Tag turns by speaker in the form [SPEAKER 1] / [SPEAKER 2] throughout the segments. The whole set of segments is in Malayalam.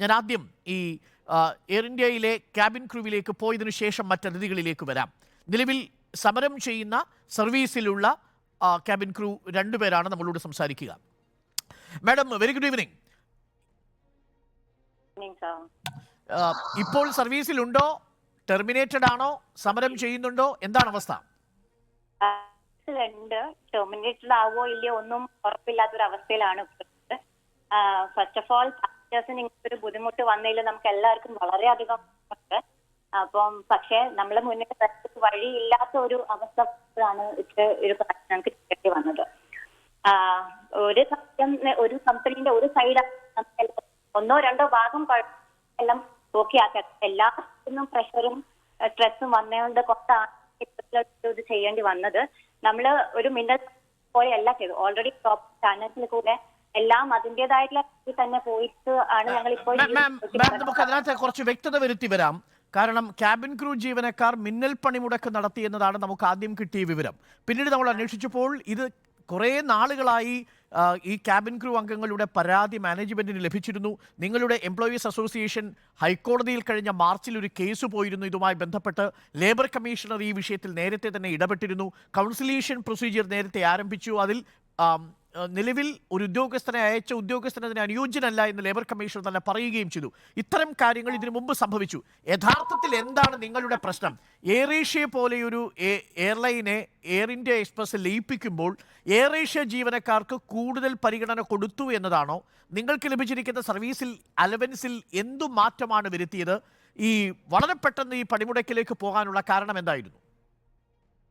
[SPEAKER 1] ഞാൻ ആദ്യം ഈ എയർ ഇന്ത്യയിലെ ക്യാബിൻ ക്രൂവിലേക്ക് പോയതിനു ശേഷം മറ്റതിഥികളിലേക്ക് വരാം. നിലവിൽ സമരം ചെയ്യുന്ന സർവീസിലുള്ള ക്യാബിൻ ക്രൂ രണ്ടുപേരാണ് നമ്മളോട് സംസാരിക്കുക. മാഡം വെരി ഗുഡ് ഈവനിങ് ഇപ്പോൾ സർവീസിലുണ്ടോ? ടെർമിനേറ്റഡ് ആണോ? സമരം ചെയ്യുന്നുണ്ടോ? എന്താണ് അവസ്ഥ?
[SPEAKER 2] ഉണ്ട്. ടെർമിനേറ്റഡ് ആവോ ഇല്ലയോ ഒന്നും ഉറപ്പില്ലാത്തൊരു അവസ്ഥയിലാണ് ഫസ്റ്റ് ഓഫ് ഓൾ പാസഞ്ചേഴ്സിന് ഇങ്ങനത്തെ ഒരു ബുദ്ധിമുട്ട് വന്നതിൽ നമുക്ക് എല്ലാവർക്കും വളരെയധികം അപ്പം പക്ഷെ നമ്മളെ മുന്നിൽ വഴിയില്ലാത്ത ഒരു അവസ്ഥ ആണ് ഇത്ര ഒരു പ്രാവശ്യം നമുക്ക് ചെയ്യേണ്ടി വന്നത്. ഒരു സത്യം ഒരു കമ്പനീന്റെ ഒരു സൈഡ് ഒന്നോ രണ്ടോ ഭാഗം എല്ലാം ഓക്കെ ആക്കാം എല്ലാത്തിനും പ്രഷറും സ്ട്രെസ്സും വന്നതുകൊണ്ട് കുറച്ചാണ് ഇത് ചെയ്യേണ്ടി വന്നത്. നമ്മൾ ഒരു മിന്നൽ പോലെ അല്ല ചെയ്തു ഓൾറെഡി ടോപ്പ് ചാനൽസിൽ കൂടെ എല്ലാം അതിന്റേതായിട്ടുള്ള തന്നെ പോയിട്ട് ആണ് ഞങ്ങൾ ഇപ്പോൾ
[SPEAKER 1] നമുക്ക് അതിനകത്ത് കുറച്ച് വ്യക്തത വരുത്തി വരാം. കാരണം ക്യാബിൻ ക്രൂ ജീവനക്കാർ മിന്നൽ പണിമുടക്ക് നടത്തി എന്നതാണ് നമുക്ക് ആദ്യം കിട്ടിയ വിവരം. പിന്നീട് നമ്മൾ അന്വേഷിച്ചപ്പോൾ ഇത് കുറേ നാളുകളായി ഈ ക്യാബിൻ ക്രൂ അംഗങ്ങളുടെ പരാതി മാനേജ്മെന്റിന് ലഭിച്ചിരുന്നു. നിങ്ങളുടെ എംപ്ലോയീസ് അസോസിയേഷൻ ഹൈക്കോടതിയിൽ കഴിഞ്ഞ മാർച്ചിൽ ഒരു കേസ് പോയിരുന്നു. ഇതുമായി ബന്ധപ്പെട്ട് ലേബർ കമ്മീഷണർ ഈ വിഷയത്തിൽ നേരത്തെ തന്നെ ഇടപെട്ടിരുന്നു. കൗൺസിലേഷൻ പ്രൊസീജിയർ നേരത്തെ ആരംഭിച്ചു. അതിൽ നിലവിൽ ഒരു ഉദ്യോഗസ്ഥനെ അയച്ച ഉദ്യോഗസ്ഥന് അതിന് അനുയോജ്യനല്ല എന്ന് ലേബർ കമ്മീഷൻ തന്നെ പറയുകയും ചെയ്തു. ഇത്തരം കാര്യങ്ങൾ ഇതിനു മുമ്പ് സംഭവിച്ചു. യഥാർത്ഥത്തിൽ എന്താണ് നിങ്ങളുടെ പ്രശ്നം? എയർ ഏഷ്യ പോലെയൊരു എയർലൈനെ എയർ ഇന്ത്യ എക്സ്പ്രസ് ലയിപ്പിക്കുമ്പോൾ എയർ ഏഷ്യ ജീവനക്കാർക്ക് കൂടുതൽ പരിഗണന കൊടുത്തു എന്നതാണോ? നിങ്ങൾക്ക് ലഭിച്ചിരിക്കുന്ന സർവീസിൽ അലവൻസിൽ എന്തു മാറ്റമാണ് വരുത്തിയത്? ഈ വളരെ പെട്ടെന്ന് ഈ പണിമുടക്കിലേക്ക് പോകാനുള്ള കാരണം എന്തായിരുന്നു?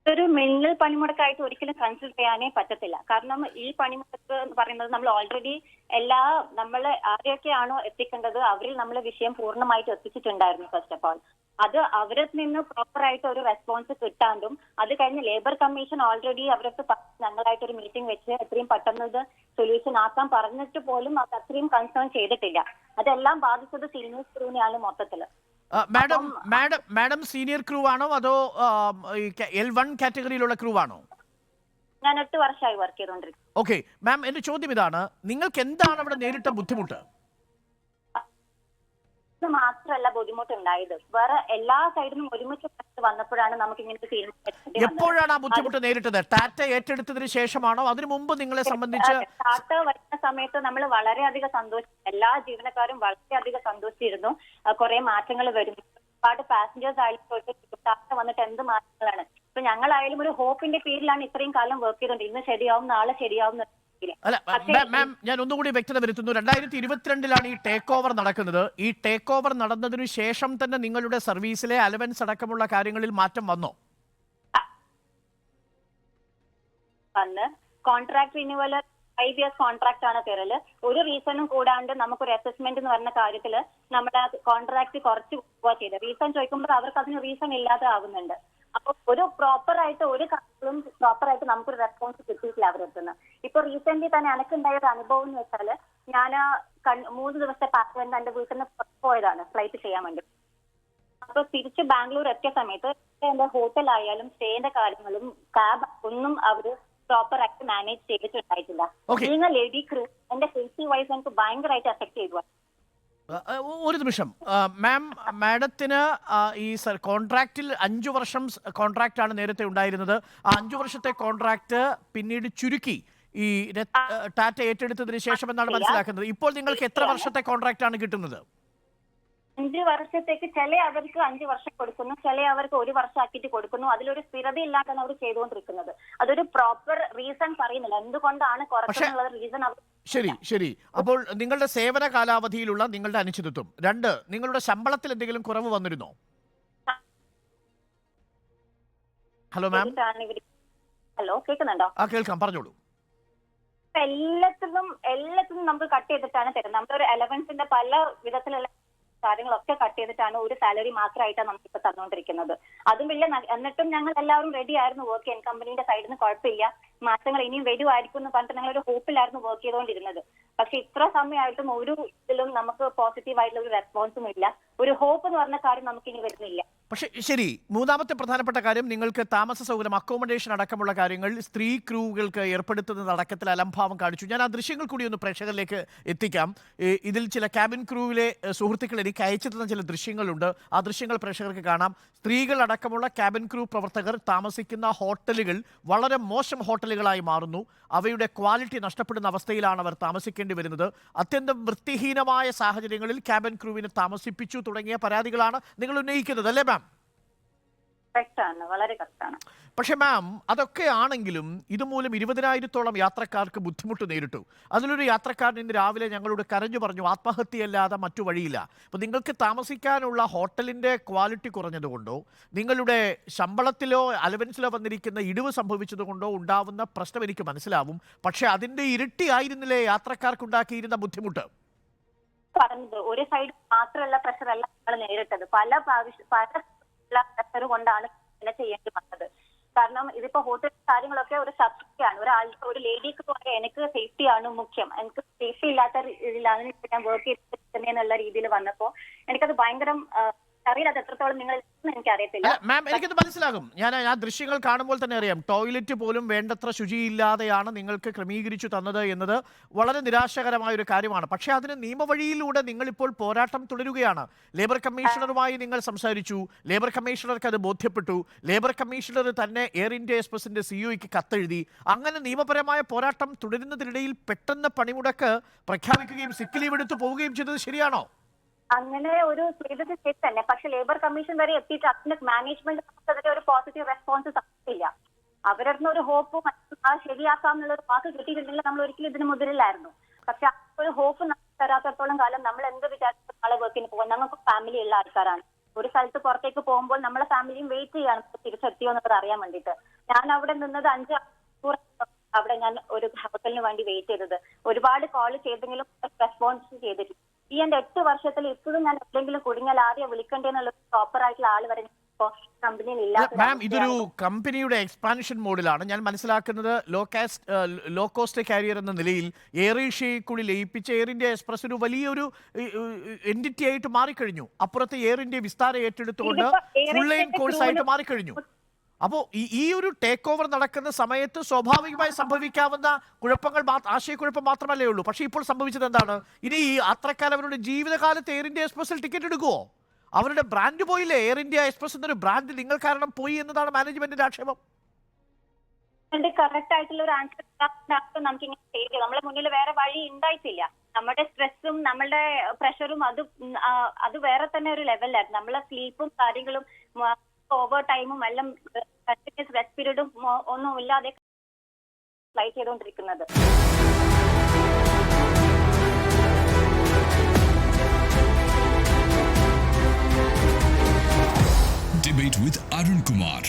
[SPEAKER 2] ഒരു മിന്നൽ പണിമുടക്കായിട്ട് ഒരിക്കലും കൺസിഡർ ചെയ്യാനേ പറ്റത്തില്ല. കാരണം ഈ പണിമുടക്ക് എന്ന് പറയുന്നത് നമ്മൾ ഓൾറെഡി എല്ലാ നമ്മൾ ആരെയൊക്കെയാണോ എത്തിക്കേണ്ടത് അവരിൽ നമ്മൾ വിഷയം പൂർണമായിട്ട് എത്തിച്ചിട്ടുണ്ടായിരുന്നു ഫസ്റ്റ് ഓഫ് ഓൾ അത് അവരിൽ നിന്ന് പ്രോപ്പർ ആയിട്ട് ഒരു റെസ്പോൺസ് കിട്ടാണ്ടും അത് കഴിഞ്ഞ് ലേബർ കമ്മീഷൻ ഓൾറെഡി അവരടുത്ത് ഞങ്ങളായിട്ട് ഒരു മീറ്റിംഗ് വെച്ച് എത്രയും പെട്ടെന്ന് ഇത് സൊല്യൂഷൻ ആക്കാൻ പറഞ്ഞിട്ട് പോലും അത് അത്രയും കൺസേൺ ചെയ്തിട്ടില്ല. അതെല്ലാം ബാധിച്ചത് സീനിയർ ക്രൂവിനെയാണ് മൊത്തത്തിൽ.
[SPEAKER 1] ആ, madam madam madam senior crew ആണോ അതോ എൽ വൺ കാറ്റഗറിയിലുള്ള ക്രൂ ആണോ
[SPEAKER 2] ഞാൻ എട്ട് വർഷമായി വർക്ക് ചെയ്തുകൊണ്ടിരിക്കുന്നത്
[SPEAKER 1] ഓക്കെ മാം എന്റെ ചോദ്യം ഇതാണ്. നിങ്ങൾക്ക് എന്താണ് അവിടെ നേരിട്ട ബുദ്ധിമുട്ട്?
[SPEAKER 2] മാത്രല്ല മാത്രമല്ല ബുദ്ധിമുട്ടുണ്ടായത്. വേറെ എല്ലാ സൈഡിലും ഒരുമിച്ച് വന്നപ്പോഴാണ് നമുക്ക് ഇങ്ങനത്തെ തീരുമാനം
[SPEAKER 1] എപ്പോഴാണ് ആ ബുദ്ധിമുട്ട് നേരിട്ടത്? ടാറ്റ ഏറ്റെടുത്തതിന് ശേഷമാണോ? അതിനു മുമ്പ് നിങ്ങളെ സംബന്ധിച്ച്
[SPEAKER 2] ടാറ്റ വരുന്ന സമയത്ത് നമ്മൾ വളരെയധികം സന്തോഷിച്ചു എല്ലാ ജീവനക്കാരും വളരെയധികം സന്തോഷിച്ചിരുന്നു. കുറെ മാറ്റങ്ങൾ വരുന്നു. ഒരുപാട് പാസഞ്ചേഴ്സ് ആയിട്ട് ടാറ്റ വന്നിട്ട് എന്ത് മാറ്റങ്ങളാണ്? ഇപ്പൊ ഞങ്ങളായാലും ഒരു ഹോപ്പിന്റെ പേരിലാണ് ഇത്രയും കാലം വർക്ക് ചെയ്തോണ്ട് ഇന്ന് ശരിയാവും നാളെ ശരിയാവും
[SPEAKER 1] അല്ല മാം, ഞാൻ ഒന്നുകൂടി വ്യക്തത വരുത്തുന്നു. രണ്ടായിരത്തി ഇരുപത്തിരണ്ടിലാണ് ഈ ടേക്ക് ഓവർ നടക്കുന്നത്. ഈ ടേക്ക് ഓവർ നടന്നതിനു ശേഷം തന്നെ നിങ്ങളുടെ സർവീസിലെ അലവൻസ് അടക്കമുള്ള കാര്യങ്ങളിൽ മാറ്റം വന്നോ?
[SPEAKER 2] വന്ന്. Contract renewal five years contract ആണ് തരൽ ഒരു റീസണും കൂടാണ്ട് നമുക്കൊരു അസസ്മെന്റ് എന്ന് പറഞ്ഞ കാര്യത്തിൽ നമ്മുടെ കോൺട്രാക്ട് കുറച്ച് പോവാ ചെയ്ത്. റീസൺ ചോദിക്കുമ്പോൾ അവർക്ക് അതിന് റീസൺ ഇല്ലാതെ ആവുന്നുണ്ട്. അപ്പൊ ഒരു പ്രോപ്പർ ആയിട്ട് ഒരു കാര്യങ്ങളും പ്രോപ്പർ ആയിട്ട് നമുക്കൊരു റെസ്പോൺസ് കിട്ടിയിട്ടില്ല അവരെത്തുന്ന ഇപ്പൊ റീസെന്റ് തന്നെ എനിക്കുണ്ടായ ഒരു അനുഭവം എന്ന് വെച്ചാൽ ഞാൻ മൂന്ന് ദിവസത്തെ പാസ്വേഡ് എന്റെ വീട്ടിൽ നിന്ന് പോയതാണ് ഫ്ലൈറ്റ് ചെയ്യാൻ വേണ്ടി. അപ്പൊ തിരിച്ച് ബാംഗ്ലൂർ എത്തിയ സമയത്ത് എന്റെ ഹോട്ടൽ ആയാലും സ്റ്റേന്റെ കാര്യങ്ങളും ക്യാബ് ഒന്നും അവർ പ്രോപ്പർ ആയിട്ട് മാനേജ് ചെയ്തിട്ടുണ്ടായിട്ടില്ല. എ ലേഡി ക്രൂ എന്റെ സേഫ്റ്റി വൈസ് എനിക്ക് ഭയങ്കരമായിട്ട് എഫക്ട് ചെയ്തു.
[SPEAKER 1] ഒരു നിമിഷം. മാം മാഡത്തിന് ഈ കോൺട്രാക്റ്റിൽ അഞ്ചു വർഷം കോൺട്രാക്റ്റ് ആണ് നേരത്തെ ഉണ്ടായിരുന്നത്. ആ അഞ്ചു വർഷത്തെ കോൺട്രാക്റ്റ് പിന്നീട് ചുരുക്കി ഈ ടാറ്റ ഏറ്റെടുത്തതിന് ശേഷം എന്നാണ് മനസ്സിലാക്കുന്നത്. ഇപ്പോൾ നിങ്ങൾക്ക് എത്ര വർഷത്തെ കോൺട്രാക്റ്റ് ആണ് കിട്ടുന്നത്?
[SPEAKER 2] അഞ്ച് വർഷത്തേക്ക് ചില അവർക്ക് അഞ്ച് വർഷം കൊടുക്കുന്നു ചില അവർക്ക് ഒരു വർഷം ആക്കിയിട്ട് കൊടുക്കുന്നു. അതിലൊരു സ്ഥിരത ഇല്ലാതെ അവർ ചെയ്തുകൊണ്ടിരിക്കുന്നത്. അതൊരു പ്രോപ്പർ റീസൺ പറയുന്നില്ല. എന്തുകൊണ്ടാണ് കുറച്ചെന്നുള്ള റീസൺ അവർ
[SPEAKER 1] ശരി ശരി. അപ്പോൾ നിങ്ങളുടെ സേവന കാലാവധിയിലുള്ള നിങ്ങളുടെ അനിശ്ചിതത്വം. രണ്ട് നിങ്ങളുടെ ശമ്പളത്തിൽ എന്തെങ്കിലും കുറവ് വന്നിരുന്നോ? Hello ma'am.
[SPEAKER 2] ഹലോ കേൾക്കുന്നുണ്ടോ?
[SPEAKER 1] ആ കേൾക്കാം. പറഞ്ഞോളൂ.
[SPEAKER 2] എല്ലാത്തിനും എല്ലാത്തിനും നമുക്ക് കട്ട് ചെയ്തിട്ടാണ് തരുന്നത്. നമ്മുടെ ഒരു അലവൻസിന്റെ പല വിധത്തിലുള്ള കാര്യങ്ങളൊക്കെ കട്ട് ചെയ്തിട്ടാണ് ഒരു സാലറി മാത്രമായിട്ടാണ് നമുക്ക് ഇപ്പൊ തന്നുകൊണ്ടിരിക്കുന്നത് അതും വലിയ എന്നിട്ടും ഞങ്ങൾ എല്ലാവരും റെഡി ആയിരുന്നു വർക്ക് ചെയ്യാൻ. കമ്പനിയുടെ സൈഡിൽ നിന്ന് കുഴപ്പമില്ല. മാറ്റങ്ങൾ ഇനിയും വരുമായിരിക്കും എന്ന് പറഞ്ഞിട്ട് ഞങ്ങൾ ഒരു ഹോപ്പിലായിരുന്നു വർക്ക് ചെയ്തുകൊണ്ടിരുന്നത് പക്ഷെ ഇത്ര സമയമായിട്ടും ഒരു ഇതിലും നമുക്ക് പോസിറ്റീവ് ആയിട്ടുള്ള ഒരു റെസ്പോൺസും ഇല്ല. ഒരു ഹോപ്പ് എന്ന് പറഞ്ഞ കാര്യം നമുക്ക് ഇനി വരുന്നില്ല.
[SPEAKER 1] പക്ഷേ ശരി മൂന്നാമത്തെ പ്രധാനപ്പെട്ട കാര്യം നിങ്ങൾക്ക് താമസ സൗകര്യം അക്കോമഡേഷൻ അടക്കമുള്ള കാര്യങ്ങൾ സ്ത്രീ ക്രൂകൾക്ക് ഏർപ്പെടുത്തുന്നത് അടക്കത്തിൽ അലംഭാവം കാണിച്ചു. ഞാൻ ആ ദൃശ്യങ്ങൾ കൂടി ഒന്ന് പ്രേക്ഷകരിലേക്ക് എത്തിക്കാം. ഇതിൽ ചില ക്യാബിൻ ക്രൂവിലെ സുഹൃത്തുക്കൾ എനിക്ക് അയച്ചു തന്ന ചില ദൃശ്യങ്ങളുണ്ട്. ആ ദൃശ്യങ്ങൾ പ്രേക്ഷകർക്ക് കാണാം. സ്ത്രീകൾ അടക്കമുള്ള ക്യാബിൻ ക്രൂ പ്രവർത്തകർ താമസിക്കുന്ന ഹോട്ടലുകൾ വളരെ മോശം ഹോട്ടലുകളായി മാറുന്നു. അവയുടെ ക്വാളിറ്റി നഷ്ടപ്പെടുന്ന അവസ്ഥയിലാണ് അവർ താമസിക്കേണ്ടി വരുന്നത്. അത്യന്തം വൃത്തിഹീനമായ സാഹചര്യങ്ങളിൽ ക്യാബിൻ ക്രൂവിനെ താമസിപ്പിച്ചു തുടങ്ങിയ പരാതികളാണ് നിങ്ങൾ ഉന്നയിക്കുന്നത് അല്ലേ മാം
[SPEAKER 2] കറക്റ്റാണ് വളരെ കറക്റ്റാണ്.
[SPEAKER 1] പക്ഷേ മാം അതൊക്കെ ആണെങ്കിലും ഇതുമൂലം ഇരുപതിനായിരത്തോളം യാത്രക്കാർക്ക് ബുദ്ധിമുട്ട് നേരിട്ടു. അതിലൊരു യാത്രക്കാരൻ ഇന്ന് രാവിലെ ഞങ്ങളോട് കരഞ്ഞു പറഞ്ഞു ആത്മഹത്യയല്ലാതെ മറ്റു വഴിയില്ല. അപ്പോൾ നിങ്ങൾക്ക് താമസിക്കാനുള്ള ഹോട്ടലിന്റെ ക്വാളിറ്റി കുറഞ്ഞതുകൊണ്ടോ നിങ്ങളുടെ ശമ്പളത്തിലോ അലവൻസിലോ വന്നിരിക്കുന്ന ഇടിവ് സംഭവിച്ചതുകൊണ്ടോ ഉണ്ടാവുന്ന പ്രശ്നം എനിക്ക് മനസ്സിലാവും. പക്ഷേ അതിന്റെ ഇരട്ടിയായിരുന്നില്ലേ യാത്രക്കാർക്കുണ്ടാക്കിയിരുന്ന ബുദ്ധിമുട്ട്?
[SPEAKER 2] പറഞ്ഞത്. ഒരു സൈഡ് മാത്രമല്ല പ്രഷറല്ല നമ്മൾ നേരിട്ടത്. പല പ്രാവശ്യം കൊണ്ടാണ് ഇങ്ങനെ ചെയ്യേണ്ടി വന്നത്. കാരണം ഇതിപ്പോ ഹോട്ടൽ കാര്യങ്ങളൊക്കെ ഒരു സബ്സിഡിയാണ് ഒരാൾക്ക് ഒരു ലേഡിക്ക് പോലെ എനിക്ക് സേഫ്റ്റി ആണ് മുഖ്യം. എനിക്ക് സേഫ്റ്റി ഇല്ലാത്ത രീതിയിലാണ് ഞാൻ വർക്ക് ചെയ്തിരിക്കുന്നതെന്നുള്ള രീതിയിൽ വന്നപ്പോ എനിക്കത് ഭയങ്കരം അറിയില്ല അത് എത്രത്തോളം നിങ്ങൾ എനിക്ക് അറിയത്തില്ല
[SPEAKER 1] അല്ല മാം എനിക്കത് മനസ്സിലാകും. ഞാൻ ആ ദൃശ്യങ്ങൾ കാണുമ്പോൾ തന്നെ അറിയാം. ടോയ്ലറ്റ് പോലും വേണ്ടത്ര ശുചിയില്ലാതെയാണ് നിങ്ങൾക്ക് ക്രമീകരിച്ചു തന്നത് എന്നത് വളരെ നിരാശകരമായ ഒരു കാര്യമാണ്. പക്ഷെ അതിന് നിയമവഴിയിലൂടെ നിങ്ങൾ ഇപ്പോൾ പോരാട്ടം തുടരുകയാണ്. ലേബർ കമ്മീഷണറുമായി നിങ്ങൾ സംസാരിച്ചു. ലേബർ കമ്മീഷണർക്ക് അത് ബോധ്യപ്പെട്ടു. ലേബർ കമ്മീഷണർ തന്നെ എയർ ഇന്ത്യ എക്സ്പ്രസിന്റെ സിഇഒയ്ക്ക് കത്തെഴുതി. അങ്ങനെ നിയമപരമായ പോരാട്ടം തുടരുന്നതിനിടയിൽ പെട്ടെന്ന് പണിമുടക്ക് പ്രഖ്യാപിക്കുകയും സിക്ക് ലീവ് എടുത്തു പോവുകയും ചെയ്തത് ശരിയാണോ?
[SPEAKER 2] അങ്ങനെ ഒരു ചെയ്തത് ശരി തന്നെ പക്ഷെ ലേബർ കമ്മീഷൻ വരെ എത്തിയിട്ട് അതിന്റെ മാനേജ്മെന്റ് നമുക്കതിന്റെ ഒരു പോസിറ്റീവ് റെസ്പോൺസ് തന്നിട്ടില്ല. അവരുടെ ഒരു ഹോപ്പ് ശരിയാക്കാം എന്നുള്ള ഒരു വാക്ക് കിട്ടിയിട്ടുണ്ടെങ്കിൽ നമ്മൾ ഒരിക്കലും ഇതിന് മുതിരില്ലായിരുന്നു. പക്ഷെ ഒരു ഹോപ്പ് നമുക്ക് കാലം നമ്മൾ എന്ത് വിചാരിച്ചു നാളെ വർക്കിന് പോകാൻ നമുക്ക് ഫാമിലി ഉള്ള ആൾക്കാരാണ്. ഒരു സ്ഥലത്ത് പുറത്തേക്ക് പോകുമ്പോൾ നമ്മളെ ഫാമിലിയും വെയിറ്റ് ചെയ്യാണ് തിരിച്ചെത്തിയോ എന്നുള്ളത് അറിയാൻ വേണ്ടിയിട്ട്. ഞാൻ അവിടെ നിന്നത് അഞ്ച് അവിടെ ഞാൻ ഒരു ഹോട്ടലിന് വേണ്ടി വെയിറ്റ് ചെയ്തത്. ഒരുപാട് കോൾ ചെയ്തെങ്കിലും റെസ്പോൺസ് ചെയ്തിട്ടില്ല. ഈ എന്റെ എട്ട് വർഷത്തിൽ ഇപ്പോഴും ഞാൻ എന്തെങ്കിലും കുടുങ്ങിയാൽ ആദ്യം വിളിക്കണ്ടെന്നുള്ള പ്രോപ്പർ ആയിട്ടുള്ള ആൾ വരെ
[SPEAKER 1] മാം ഇതൊരു കമ്പനിയുടെ എക്സ്പാൻഷൻ മോഡിലാണ് ഞാൻ മനസ്സിലാക്കുന്നത് low cast low cost carrier എന്ന നിലയിൽ എയർ ഏഷ്യയെ കൂടി ലയിപ്പിച്ച എയർ ഇന്ത്യ എക്സ്പ്രസ് ഒരു വലിയൊരു എന്റിറ്റി ആയിട്ട് മാറിക്കഴിഞ്ഞു. അപ്പുറത്ത് എയർ ഇന്ത്യ വിസ്താരം ഏറ്റെടുത്തുകൊണ്ട് ഫുൾ ലൈൻ
[SPEAKER 2] കോഴ്സായിട്ട്
[SPEAKER 1] മാറിക്കഴിഞ്ഞു. അപ്പോൾ ഈ ഈ ഒരു ടേക്ക് ഓവർ നടക്കുന്ന സമയത്ത് സ്വാഭാവികമായി സംഭവിക്കാവുന്ന കുഴപ്പങ്ങൾ ആശയക്കുഴപ്പം മാത്രമല്ലേ ഉള്ളൂ. പക്ഷേ ഇപ്പോൾ സംഭവിച്ചത് എന്താണ്? ഇനി ഈ അത്രക്കാലം അവരുടെ ജീവിതകാലത്ത് എയർ ഇന്ത്യ എക്സ്പ്രസിൽ ടിക്കറ്റ് എടുക്കുമോ അവരുടെ ബ്രാൻഡ് പോയില്ലേ? എയർ ഇന്ത്യ എക്സ്പ്രസ് എന്നൊരു ബ്രാൻഡ് നിങ്ങൾ കാരണം പോയി എന്നതാണ് മാനേജ്മെന്റിന്റെ ആക്ഷേപം.
[SPEAKER 2] കറക്റ്റ് ആയിട്ടുള്ള ഒരു ആൻസർ നമുക്ക് ഇങ്ങനെ ചെയ്യില്ല നമ്മളെ മുന്നിൽ വേറെ വഴി ഉണ്ടായിട്ടില്ല. നമ്മുടെ സ്ട്രെസ്സും നമ്മളുടെ പ്രഷറും അത് അത് വേറെ തന്നെ ഒരു ലെവലായിരുന്നു നമ്മളെ സ്ലീപ്പും കാര്യങ്ങളും ഓവർ ടൈമും എല്ലാം കണ്ടിന്യൂസ് റെസ്റ്റ് പീരീഡും ഒന്നും ഇല്ലാതെ ഫ്ലൈ ചെയ്തുകൊണ്ടിരിക്കുന്നത്
[SPEAKER 3] Debate with Arun Kumar.